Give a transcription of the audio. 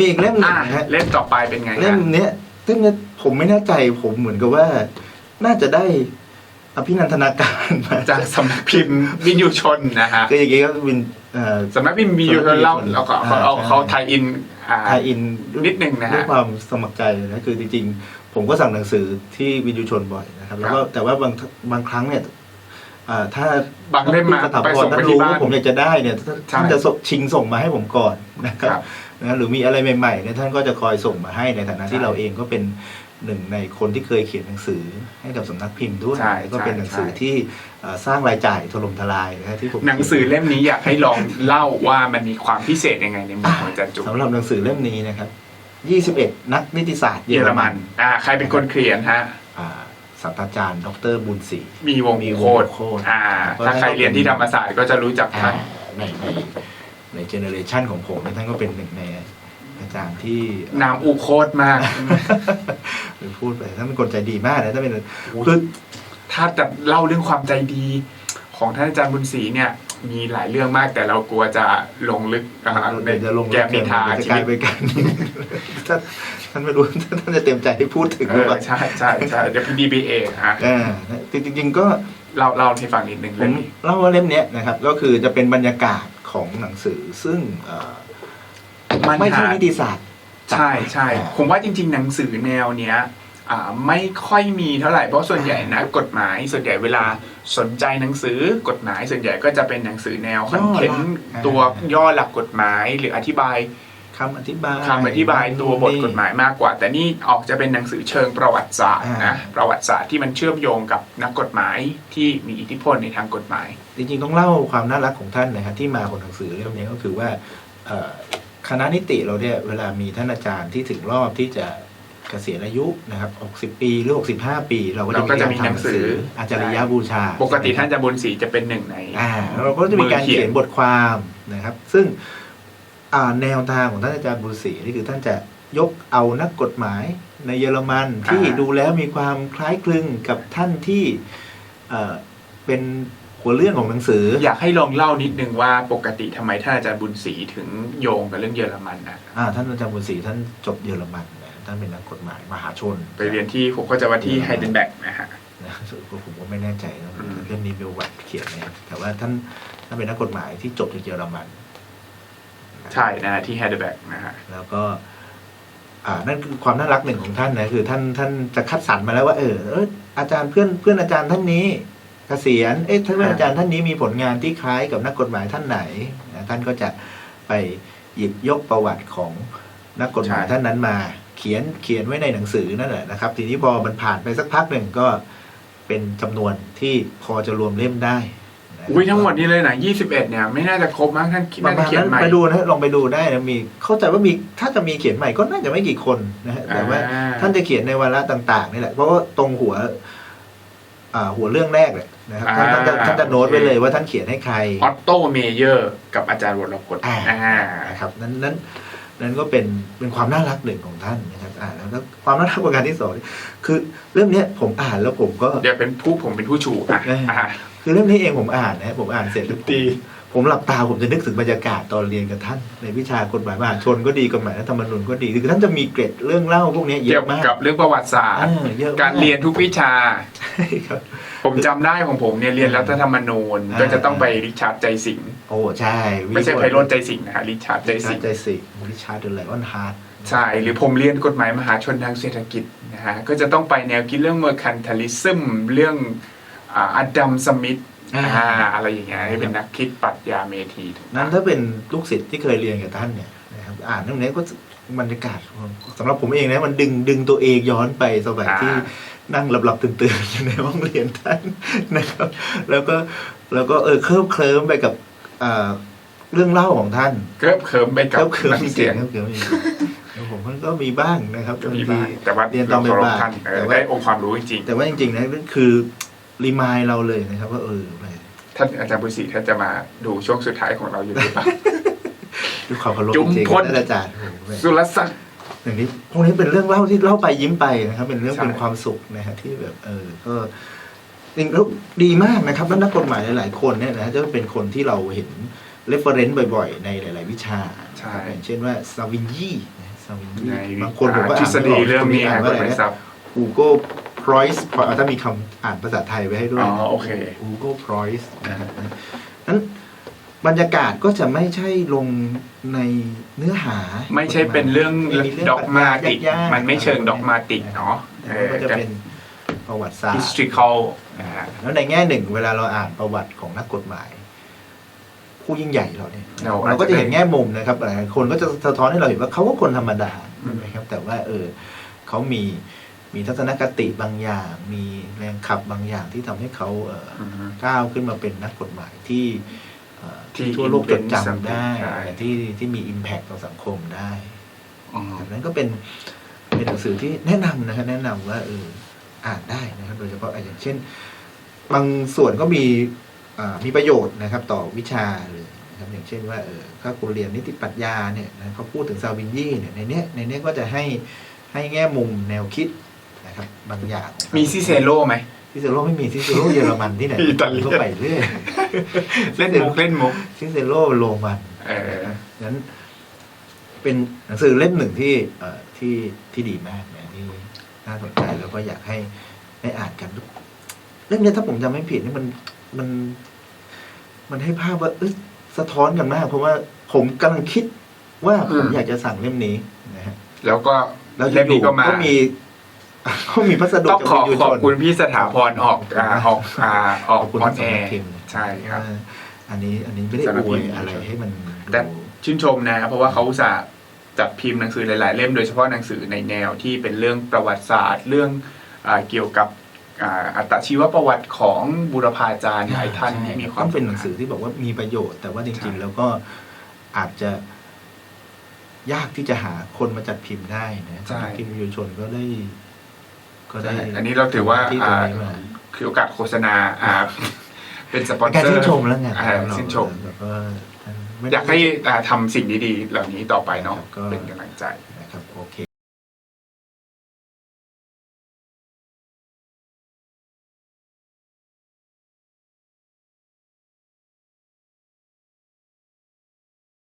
มีอีกเล่มหนึ่อะงนะฮะเล่มต่อไปเป็นไงเล่มฮะเนี้ยซึ่งเนี่ยผมไม่แน่ใจผมเหมือนกับว่า น่าจะได้อภินันทนาการมาจากสำนักพิมพ์วินยูชนนะฮะก็อย่างงี้ก็วินเอ่อ สำนักพิมพ์วินยูชนเล่าแล้วก็เขาเอาอ่า เขาไทยอินอ่าไทยอินด้วยนิดนึงนะฮะด้วยความสมัครใจนะคือจริงๆ ผมก็สั่งหนังสือที่วินยูชนบ่อยนะครับ แล้วก็แต่ว่าบางบางครั้งเนี่ยอ่าถ้าบางเล่มมาสถาไปพรส่งไปท่านที่รู้บ้านว่าผมอยากจะได้เนี่ยท่านใช่ท่านจะส่งชิงส่งมาให้ผมก่อนนะคครัรับบ นะหรือมีอะไรใหม่ๆเนี่ยท่านก็จะคอยส่งมาให้ในฐานะที่ใช่เราเองก็เป็นหนึ่งในคนที่เคยเขียนหนังสือให้กับสำนักพิมพ์ด้วย ใช่แล้วก็เป็นใช่หนังสือใช่ ที่เอ่อสร้างรายจ่ายถล่มทลายนะฮะที่ผมหนังสือเล่มนี้อยากให้ลองเล่าว่ามันมีความพิเศษยังไงในมุมของอาจารย์จุ๊บสำหรับหนังสือเล่มนี้นะครับ 21 นักนิติศาสตร์เยอรมันอ่าใครเป็นคนเขียนฮะ อ่าศาสตราจารย์ ดรบุญศรี มีวงมีวงโคตรโคตรอ่า ถ้าใครเรียนที่ธรรมศาสตร์ก็จะรู้จักอ่าท่าน ในใน ในเจเนอเรชันของผมเนี่ยท่านก็เป็นหนึ่งในอาจารย์ที่นามอูโคตรมากหรือพูดไปท่านเป็นคนใจดีมากนะท่านเป็นโอ้ยคือถ้าจะเล่าเรื่องความใจดี ของท่านอาจารย์บุญศรีเนี่ย มีหลายเรื่องมากแต่เรากลัวจะลงลึกอ่าในเดี๋ยวจะลงแกมนิทาจะชีกลายวิตไปนการท่านท่านไม่รู้ท่านจะเต็มใจที่พูดถึงเอหรืออเปล่าใช่ใช่ใช่เดี๋ยวพี่ดีไปเองฮะอ่าจริงๆก็เราเล่าให้ฟังนิดนึงผเรื่อมงนี้เล่าว่าเล่มเนี้ยนะครับ ก็คือจะเป็นบรรยากาศ ของหนังสือซึ่งเอ่อมันไม่ใช่หานิติศาสตร์ใช่ใช่อ่าผมว่าจริง ๆ หนังสือแนวเนี้ยอ่าไม่ค่อยมีเท่าไหร่เพราะส่วนใหญ่นะกฎหมายส่วนใหญ่เวลาสนใจหนังสือกฎหมายส่วนใหญ่ก็จะเป็นหนังสือแนวคอนเทนต์ตัวย่อหลักกฎหมายหรืออธิบาย คำอธิบายคำอธิบายตัวบทกฎหมายมากกว่า แต่นี่ออกจะเป็นหนังสือเชิงประวัติศาสตร์อ่านะประวัติศาสตร์ที่มันเชื่อมโยงกับนักกฎหมายที่มีอิทธิพลในทางกฎหมาย จริงๆต้องเล่าความน่ารักของท่านนะครับที่มาของหนังสือเล่มนี้ก็คือว่าเอ่อคณะนิติเราเนี่ยเวลามีท่านอาจารย์ที่ถึงรอบที่จะเกษียณอายุนะครับ60 ปีหรือ65 ปี เราก็จะเราก็จะมีหนังสืออาจารยบูชา ปกติท่านอาจารย์บุญศรีจะเป็นหนึ่งในอ่าเราก็จะมีการเขียนบทความนะครับ ซึ่งอ่า แนวทางของท่านอาจารย์บุญศรีนี่คือท่านจะยกเอานักกฎหมายในเยอรมันที่อ่าดูแล้วมีความคล้ายคลึงกับท่านที่เอ่อเป็นหัวเรื่องของหนังสือ อยากให้ลองเล่านิดนึงว่าปกติทำไมท่านอาจารย์บุญศรีถึงโยงกับเรื่องเยอรมันนะอ่าท่านอาจารย์บุญศรีท่านจบเยอรมันนะท่านเป็นนักกฎหมายมหาชน ไปเรียนที่ผมก็จะว่าที่ไฮเดนแบกนะฮะนะผมก็ไม่แน่ใจนะอืมเรื่องนี้เบลวัตเขียนนะครับแต่ว่าท่านท่านเป็นนักกฎหมายที่จบจากเยอรมัน ใช่นะฮะที่ไฮเดนแบกนะฮะ แล้วก็ อ่านั่นคือความน่ารักหนึ่งของท่านนะคือ ท่านท่านจะคัดสรรมาแล้วว่าเออเอออาจารย์เพื่อนเพื่อนอาจารย์ท่านนี้เกษียณเอ๊ะท่านเพื่อนอาจารย์ท่านนี้มีผลงานที่คล้ายกับนักกฎหมายท่านไหนนะท่านก็จะไปหยิบยกประวัติของนักกฎหมายใช่ท่านนั้นมา เขียนเขียนไว้ในหนังสือนั่นแหละนะครับ ทีนี้พอมันผ่านไปสักพักหนึ่งก็เป็นจำนวนที่พอจะรวมเล่มได้นะ อุ้ยทั้งหมดนี้เลยนะ21เนี่ย ไม่น่าจะครบมั้งท่านปน่าระจะมาณเขียนนั้นใหม่ ไปดูนะลองไปดูได้นะมีเข้าใจว่ามีถ้าจะมีเขียนใหม่ก็น่าจะไม่กี่คนนะฮะแต่ว่าอ่า ท่านจะเขียนในวาระต่างๆนี่แหละเพราะว่าตรงหัว อ่า หัวเรื่องแรกเลยนะครับท่านท่านจะท่านจะโน้ตไว้เลยว่าท่านเขียนให้ใคร ออตโตเมเยอร์กับอาจารย์วรพจน์อ่า อ่า นะครับนั้นนั้นนั้นก็เป็นเป็นความน่ารักหนึ่งของท่านนะครับอ่าแล้วก็ความน่ารักประการที่สองคือเรื่องเนี้ยผมอ่านแล้วผมก็ เดี๋ยวเป็นผู้ผมเป็นผู้ชูอะเอออ่อ่า คือเรื่องนี้เองผมอ่านนะผมอ่านเสร็จแล้วผมดีผมหลับตาผมจะนึกถึงบรรยากาศตอนเรียนกับท่าน ในวิชากฎหมายมหาชนก็ดีกฎหมายรัฐธรรมนูญก็ดีคือท่านจะมีเกร็ดเรื่องเล่าพวกนี้เยเกี่ยวอะมากกับเรื่องประวัติศาสตร์เออเยอะมการเรียนทุกวิชาใช่ครับผมจำได้ของผมเนี่ยเรียนรัฐธรรมนูญอ่าก็จะต้องไปริชาร์ดใจสิงห์โอ้ใช่ ไม่ใช่ไพโรจน์ใจสิงห์นะฮะริชาร์ดใจริชาสิร์งดห์ใจสิริชาร์ดเดลไลออนฮาร์ดใช่หรือผมเรียนกฎหมายมหาชนทางเศรษฐกิจนะฮะก็จะต้องไปแนวคิดเรื่องเมอร์คันทาลิซึมเรื่อง อดัมสมิธอ่าอะไรอย่างเงี้ยให้เป็นนักคิดปรัชญาเมธีถูกไหมนั้นถ้าเป็นลูกศิษย์ที่เคยเรียนกับท่านเนี่ยนะครับอ่านเรื่องนี้ก็บรรยากาศสำหรับผมเองนะมันดึงดึงตัวเองย้อนไปสมัยที่นั่งหลับๆตื่นๆอยู่ในห้องเรียนท่านนะครับ แล้วก็แล้วก็เออเคลิ้มเคลิ้มไปกับอ่าเรื่องเล่าของท่านเกิบเคิมไปกับเคิบเคิมนักจริเสียงงๆครับเคิมจริงๆแล้วผมมันก็มีบ้างนะครับก็มีบางบ้างทีแต่ว่าเรียนตอนเคารพบ่ายๆท่านเออแต่ว่าได้องค์ความรู้จริงแต่ว่าจริงๆนะนั่นคือ รีมายเราเลยนะครับ ว่าเออแหมๆท่านอาจารย์บุญศรีท่านจะมาดูช่วงสุดท้ายของเราอยู่หรือเปล่าด้วยความเคารพจุมจริงพลๆท่านอาจารย์โอ้โหแหม สุรศักดิ์ อย่างนี้พวกนี้เป็นเรื่องเล่าที่เล่าไปยิ้มไปนะครับ เป็นเรื่องใช่ เป็นความสุขนะฮะที่แบบเออก็จริงแล้วดีมากนะครับแล้วนักกฎหมายหลาย ๆ คนเนี่ยนะจะเป็นคนที่เราเห็นเรฟเฟรนซ์บ่อย ๆ ในหลาย ๆ วิชาใช่ อย่างเช่นว่าซาวินยี่นะซาวินยีในบางคนผมก็ทฤษฎีเรื่องนี้อ่านกว่าฎอะหไรมายนะทรัพย์อูโก้ พรอยส์ถ้ามีคำอ่านภาษาไทยไว้ให้ด้วย อ๋อโอเคอูโก้พรอยส์นะครับนั้นบรรยากาศก็จะไม่ใช่ลงในเนื้อหาไม่ใช่เป็นเรื่องไม่มีเรื่องด็อกมาติกยากๆมันไม่เชิงด็อกมาติกเนาะแต่ก็จะเป็นประวัติศาสตร์ historical นะฮะแล้วในแง่หนึ่งเวลาเราอ่านประวัติของนักกฎหมาย ผู้ยิ่งใหญ่เราเนี่ยเราเราก็จะเห็นอาจจะได้แง่มุมนะครับหลายคนก็จะสะท้อนให้เราเห็นว่าเขาก็คนธรรมดาอืมนะครับแต่ว่าเออเขามี มีทัศนคติบางอย่าง มีแรงขับบางอย่างที่ทำให้เขาเอ่อออืมก้าวขึ้นมาเป็นนักกฎหมายที่เอ่อที่ที่ทั่วโลกจด influence จำได้ใช่ที่ที่มี Impact ต่อสังคมได้อืมแบบนั้นก็เป็นเป็นหนังสือที่แนะนำนะครับแนะนำว่าเอออ่านได้นะครับ โดยเฉพาะอะอย่างเช่น บางส่วนก็มีอ่ามีประโยชน์นะครับ ต่อวิชาเลยนะครับอย่างเช่นว่าเออถ้าคุณเรียนนิติปรัชญาเนี่ยนะเขาพูดถึงซาวินยี่เนี่ยในเนี้ยในเนี้ยก็จะให้ให้แง่มุมแนวคิดนะ ครับบางอย่างมีซิเซโร่ไหมซิเซโร่ไม่มีซิเซโร่เยอรมันที่ไหนอิตาเลียนก็ไปเรื่อยเล่นมุกเล่นมุกซิเซโร่โรมันเออนั้นเป็นหนังสือเล่มหนึ่งที่เอ่อที่ที่ดีมากนะที่น่าสนใจแล้วก็อยากให้ได้อ่านกันเล่มเนี้ยถ้าผมจำไม่ผิดนี่มันมัน มันให้ภาพว่าเอยสะท้อนกันมาก เพราะว่าผมกำลังคิดว่าผมอยากจะสั่งเล่มนี้นะฮะแล้วก็แล้วเล่มนี้ก็มา ก็มี ก็มีพัสดุต้องขอจากวิทยุขอบชนคุณพี่สถาพรออกอ่าออกอ่าออกขอบคุณออทั้นงสแอองร์ทีมใช่ครับว่าอันนี้อันนี้ไม่ได้สำหรับอวยพิมพ์อะไรให้มัน แต่ดูชื่นชมนะ เพราะว่าเขาอุตส่าห์จัดพิมพ์หนังสือหลาย ๆ เล่มโดยเฉพาะหนังสือในแนวที่เป็นเรื่องประวัติศาสตร์เรื่องอาเกี่ยวกับอ่าอัตชีวประวัติของบุรพาจารย์หลายท่านที่มีความต้องเป็นหนังสือที่บอกว่ามีประโยชน์ แต่ว่าจริง ๆ แล้วก็อาจจะยากที่จะหาคนมาจัดพิมพ์ได้นะใช่พิมพ์วิทยุชนก็ได้ ก็ได้ใช่อันนี้เราถือว่าที่ตรงอ่านี้มาคือโอกาสโฆษณาอ่าเป็นสปอนการเซอชื่นร์ชมแล้วไงอ่าชื่นชมแล้วก็ท่านไม่ได้อยากให้อ่าทำสิ่งดีๆ เหล่านี้ต่อไปเนาะก็ เป็นกำลังใจ นะครับโอเค